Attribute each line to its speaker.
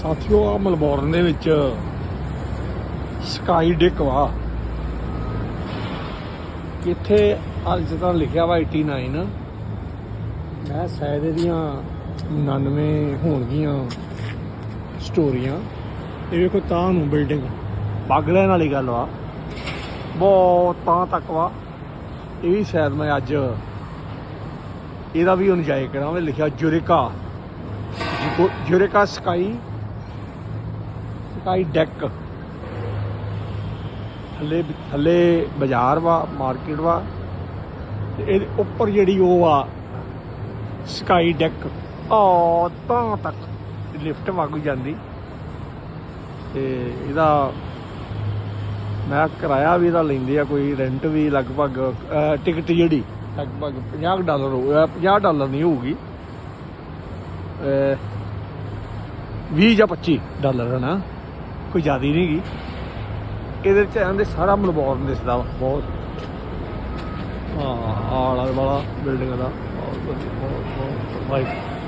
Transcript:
Speaker 1: ਸਾਥੀਓ ਆ ਮਲਬੌਰਨ ਦੇ ਵਿੱਚ ਸਕਾਈ ਡਿਕ ਵਾ। ਇੱਥੇ ਅੱਜ ਤਾਂ ਲਿਖਿਆ ਵਾ 89 ਮੈਂ ਸ਼ਾਇਦ ਇਹਦੀਆਂ 99 ਹੋਣਗੀਆਂ ਸਟੋਰੀਆਂ ਇਹ ਵੇਖੋ ਤਾਂ ਨੂੰ ਬਿਲਡਿੰਗ ਪੱਗ ਲੈਣ ਵਾਲੀ ਗੱਲ ਵਾ। ਬਹੁਤ ਤਾਂ ਤੱਕ ਵਾ। ਇਹ ਵੀ ਸ਼ਾਇਦ ਮੈਂ ਅੱਜ ਇਹਦਾ ਵੀ ਇੰਜੋਏ ਕਰਾਂ ਮੈਂ ਲਿਖਿਆ Eureka. Eureka sky sky deck. ਥੱਲੇ ਥੱਲੇ ਬਾਜ਼ਾਰ ਵਾ ਮਾਰਕੀਟ ਵਾ। ਤੇ ਇਹਦੇ ਉੱਪਰ ਜਿਹੜੀ ਉਹ ਆ ਸਕਾਈ ਡੈਕ। ਆ ਤਾਂ ਤੱਕ ਲਿਫਟ ਵਾਂਗੂ ਜਾਂਦੀ। ਤੇ ਇਹਦਾ ਮੈਂ ਕਿਰਾਇਆ ਵੀ ਇਹਦਾ ਲੈਂਦੇ ਆ ਕੋਈ ਰੈਂਟ ਵੀ ਲਗਭਗ ਟਿਕਟ ਜਿਹੜੀ ਲਗਭਗ 50 ਡਾਲਰ ਹੋ 50 ਡਾਲਰ ਨਹੀਂ ਹੋਊਗੀ। ਅਹ, 20 ਜਾਂ 25 ਡਾਲਰ ਹੈ ਨਾ ਕੋਈ ਜ਼ਿਆਦਾ ਨਹੀਂ ਗੀ ਇਹਦੇ ਚ ਆਂਦੇ ਸਾਰਾ ਮਲਬੌਰਨ ਦਿਸਦਾ ਬਹੁਤ। ਹਾਂ ਆਲਾ ਵਾਲਾ ਬਿਲਡਿੰਗ ਦਾ ਬਹੁਤ ਵਧੀਆ, ਬਹੁਤ ਬਹੁਤ ਵਾਈਟ